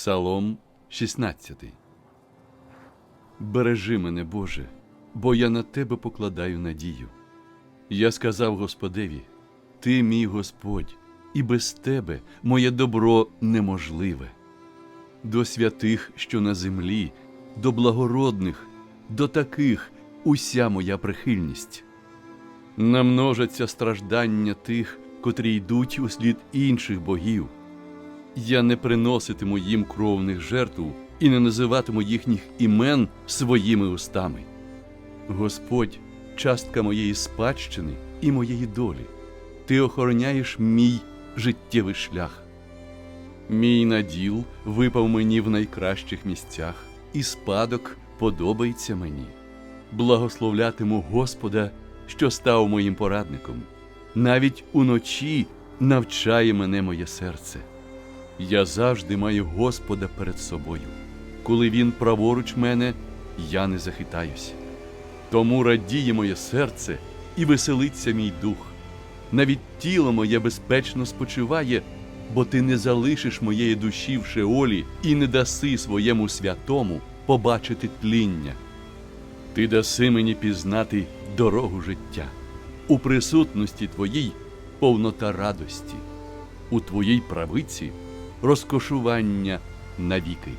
Псалом 16. Бережи мене, Боже, бо я на тебе покладаю надію. Я сказав Господеві: Ти мій Господь, і без тебе моє добро неможливе. До святих, що на землі, до благородних, до таких уся моя прихильність. Намножаться страждання тих, котрі йдуть у слід інших богів. Я не приноситиму їм кровних жертв і не називатиму їхніх імен своїми устами. Господь, частка моєї спадщини і моєї долі, ти охороняєш мій життєвий шлях. Мій наділ випав мені в найкращих місцях, і спадок подобається мені. Благословлятиму Господа, що став моїм порадником. Навіть уночі навчає мене моє серце. Я завжди маю Господа перед собою. Коли Він праворуч мене, я не захитаюся. Тому радіє моє серце і веселиться мій дух. Навіть тіло моє безпечно спочиває, бо ти не залишиш моєї душі в шеолі і не даси своєму святому побачити тління. Ти даси мені пізнати дорогу життя. У присутності твоїй повнота радості, у твоїй правиці розкошування навіки.